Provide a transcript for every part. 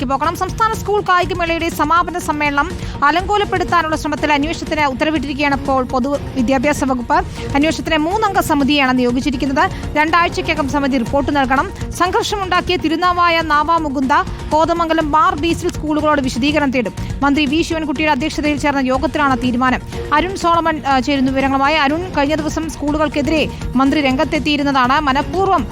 ക്ക് പോകണം സംസ്ഥാന സ്കൂൾ കായികമേളയുടെ സമാപന സമ്മേളനം അലങ്കോലപ്പെടുത്താനുള്ള ശ്രമത്തിൽ അന്വേഷണത്തിന് ഉത്തരവിട്ടിരിക്കുകയാണ് ഇപ്പോൾ പൊതുവിദ്യാഭ്യാസ വകുപ്പ്. അന്വേഷണത്തിന് മൂന്നംഗ സമിതിയാണ് നിയോഗിച്ചിരിക്കുന്നത്. രണ്ടാഴ്ചയ്ക്കകം സമിതി റിപ്പോർട്ട് നൽകണം. സംഘർഷമുണ്ടാക്കിയ തിരുനാവായ നാവാമുകുന്ദ കോതമംഗലം ബാർ ബീസിൽ സ്കൂളുകളോട് വിശദീകരണം തേടും. മന്ത്രി വി. ശിവൻകുട്ടിയുടെ അധ്യക്ഷതയിൽ ചേർന്ന യോഗത്തിലാണ് തീരുമാനം. അരുൺ സോളമൻ ചേരുന്ന വിവരങ്ങളുമായി. അരുൺ കഴിഞ്ഞ ദിവസം സ്കൂളുകൾക്കെതിരെ മന്ത്രി രംഗത്തെത്തിയിരുന്നതാണ്. മനഃപൂർവം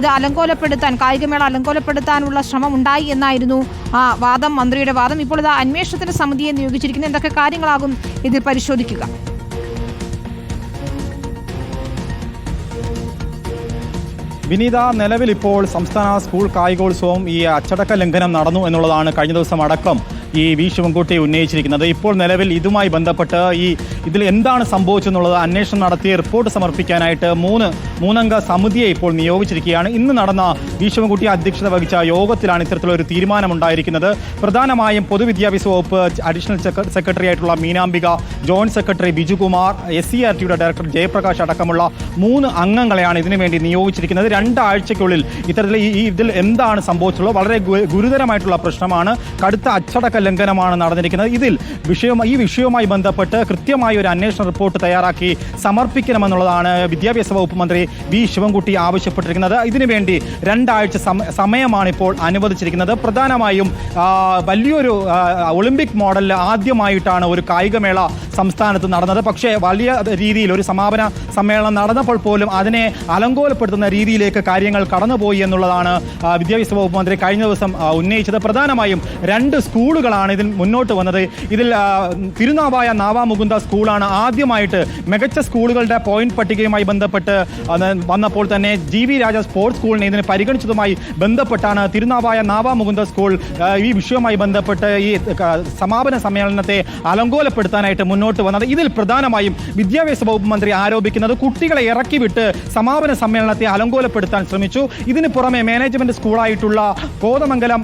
ഇത് അലങ്കോലപ്പെടുത്താൻ കായികമേള അലങ്കോലപ്പെടുത്താനുള്ള ശ്രമം ഉണ്ടായി എന്നായിരുന്നു ആ വാദം മന്ത്രിയുടെ വാദം ഇപ്പോൾ ഇത് അന്വേഷണത്തിന്റെ സമിതിയെ നിയോഗിച്ചിരിക്കുന്നു. എന്തൊക്കെ കാര്യങ്ങളാകും ഇതിൽ പരിശോധിക്കുക. വിനീത നിലവിൽ ഇപ്പോൾ സംസ്ഥാന സ്കൂൾ കായികോത്സവം ഈ അച്ചടക്ക ലംഘനം നടന്നു എന്നുള്ളതാണ് കഴിഞ്ഞ ദിവസം അടക്കം. ഈ വി ശിവൻകുട്ടി ഉന്നയിച്ചിരിക്കുന്നത്. ഇപ്പോൾ നിലവിൽ ഇതുമായി ബന്ധപ്പെട്ട് ഈ ഇതിൽ എന്താണ് സംഭവിച്ചെന്നുള്ളത് അന്വേഷണം നടത്തി റിപ്പോർട്ട് സമർപ്പിക്കാനായിട്ട് മൂന്ന് മൂന്നംഗ സമിതിയെ ഇപ്പോൾ നിയോഗിച്ചിരിക്കുകയാണ്. ഇന്ന് നടന്ന വി ശിവൻകുട്ടി അധ്യക്ഷത വഹിച്ച യോഗത്തിലാണ് ഇത്തരത്തിലൊരു തീരുമാനമുണ്ടായിരിക്കുന്നത്. പ്രധാനമായും പൊതുവിദ്യാഭ്യാസ വകുപ്പ് അഡീഷണൽ സെക്ര- സെക്രട്ടറി ആയിട്ടുള്ള Meenambika joint secretary Bijukumar S C R ടിയുടെ ഡയറക്ടർ ജയപ്രകാശ് അടക്കമുള്ള മൂന്ന് അംഗങ്ങളെയാണ് ഇതിനുവേണ്ടി നിയോഗിച്ചിരിക്കുന്നത്. രണ്ടാഴ്ചയ്ക്കുള്ളിൽ ഇത്തരത്തിൽ ഈ ഇതിൽ എന്താണ് സംഭവിച്ചുള്ളത് വളരെ ഗുരുതരമായിട്ടുള്ള പ്രശ്നമാണ്. കടുത്ത അച്ചടക്ക ലംഘനമാണ് നടന്നിരിക്കുന്നത്. ഇതിൽ വിഷയം ഈ വിഷയവുമായി ബന്ധപ്പെട്ട് കൃത്യമായ ഒരു അന്വേഷണ റിപ്പോർട്ട് തയ്യാറാക്കി സമർപ്പിക്കണമെന്നുള്ളതാണ് വിദ്യാഭ്യാസ വകുപ്പ് മന്ത്രി വി. ശിവൻകുട്ടി ആവശ്യപ്പെട്ടിരിക്കുന്നത്. ഇതിനുവേണ്ടി രണ്ടാഴ്ച സമയമാണ് ഇപ്പോൾ അനുവദിച്ചിരിക്കുന്നത്. പ്രധാനമായും വലിയൊരു ഒളിമ്പിക് മോഡലിൽ ആദ്യമായിട്ടാണ് ഒരു കായികമേള സംസ്ഥാനത്ത് നടന്നത്. പക്ഷേ വലിയ രീതിയിൽ ഒരു സമാപന സമ്മേളനം നടന്നപ്പോൾ പോലും അതിനെ അലങ്കോലപ്പെടുത്തുന്ന രീതിയിലേക്ക് കാര്യങ്ങൾ കടന്നുപോയി എന്നുള്ളതാണ് വിദ്യാഭ്യാസ വകുപ്പ് മന്ത്രി കഴിഞ്ഞ ദിവസം ഉന്നയിച്ചത്. പ്രധാനമായും രണ്ട് സ്കൂളുകളാണ് ഇതിൽ മുന്നോട്ട് വന്നത്. ഇതിൽ തിരുനാവായ നാവാമുകുന്ദ സ്കൂളാണ് ആദ്യമായിട്ട് മികച്ച സ്കൂളുകളുടെ പോയിന്റ് പട്ടികയുമായി ബന്ധപ്പെട്ട് വന്നപ്പോൾ തന്നെ ജി വി രാജ സ്പോർട്സ് സ്കൂളിനെ ഇതിനെ പരിഗണിച്ചതുമായി ബന്ധപ്പെട്ടാണ് തിരുനാവായ നാവാമുകുന്ദ സ്കൂൾ ഈ വിഷയവുമായി ബന്ധപ്പെട്ട് ഈ സമാപന സമ്മേളനത്തെ അലങ്കോലപ്പെടുത്താനായിട്ട് മുന്നോട്ട് വന്നത്. ഇതിൽ പ്രധാനമായും വിദ്യാഭ്യാസ വകുപ്പ് മന്ത്രി ആരോപിക്കുന്നത് കുട്ടികളെ ഇറക്കി വിട്ട് സമാപന സമ്മേളനത്തെ അലങ്കോലപ്പെടുത്താൻ ശ്രമിച്ചു. ഇതിന് പുറമെ മാനേജ്മെന്റ് സ്കൂളായിട്ടുള്ള കോതമംഗലം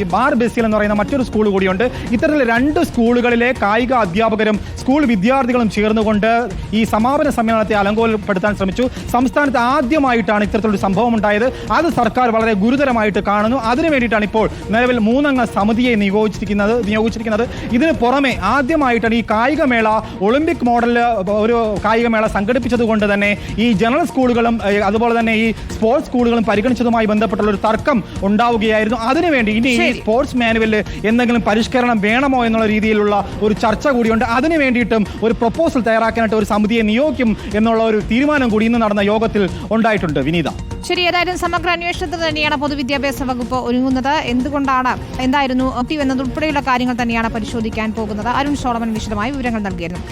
ഈ ബാർ ബെസിൽ എന്ന് പറയുന്ന മറ്റൊരു സ്കൂൾ കൂടിയുണ്ട് ഇത്തരത്തിൽ രണ്ട് സ്കൂളുകളിലെ കായിക അധ്യാപകരും സ്കൂൾ വിദ്യാർത്ഥികളും ചേർന്നുകൊണ്ട് ഈ സമാപന സമ്മേളനത്തെ അലങ്കോലപ്പെടുത്താൻ ശ്രമിച്ചു. സംസ്ഥാനത്ത് ആദ്യമായിട്ടാണ് ഇത്തരത്തിലൊരു സംഭവം ഉണ്ടായത് അത് സർക്കാർ വളരെ ഗുരുതരമായിട്ട് കാണുന്നു. അതിനു വേണ്ടിയിട്ടാണ് ഇപ്പോൾ നിലവിൽ മൂന്നംഗ സമിതിയെ നിയോഗിച്ചിരിക്കുന്നത് നിയോഗിച്ചിരിക്കുന്നത്. ഇതിന് പുറമെ ആദ്യമായിട്ടാണ് ഈ കായികമേള ഒളിമ്പിക് മോഡലിൽ ഒരു കായികമേള സംഘടിപ്പിച്ചത് കൊണ്ട് തന്നെ ഈ ജനറൽ സ്കൂളുകളും അതുപോലെ തന്നെ ഈ സ്പോർട്സ് സ്കൂളുകളും പരിഗണിച്ചതുമായി ബന്ധപ്പെട്ടുള്ള ഒരു തർക്കം ഉണ്ടാവുകയായിരുന്നു. അതിനുവേണ്ടി ഇനി ഈ സ്പോർട്സ് മാനുവലിൽ എന്തെങ്കിലും പരിഷ്കരണം വേണമോ എന്നുള്ള രീതിയിലുള്ള ഒരു ചർച്ച കൂടിയുണ്ട്. അതിനു വേണ്ടിയിട്ടും ഒരു പ്രപ്പോസൽ തയ്യാറാക്കാനായിട്ട് ഒരു സമിതിയെ നിയോഗിക്കും എന്നുള്ള ഒരു തീരുമാനം കൂടി ഇന്ന് നടന്ന യോഗത്തിൽ ഉണ്ടായിട്ടുണ്ട്. വിനീത. ശരി ഏതായാലും സമഗ്ര അന്വേഷണത്തിന് തന്നെയാണ് പൊതുവിദ്യാഭ്യാസ വകുപ്പ് ഒരുങ്ങുന്നത്. എന്തുകൊണ്ടാണ് എന്തായിരുന്നു മോട്ടീവ് എന്നതുൾപ്പെടെയുള്ള കാര്യങ്ങൾ തന്നെയാണ് പരിശോധിക്കാൻ പോകുന്നത്? അരുൺ സോളമൻ വിശദമായി വിവരങ്ങൾ നൽകിയിരുന്നു.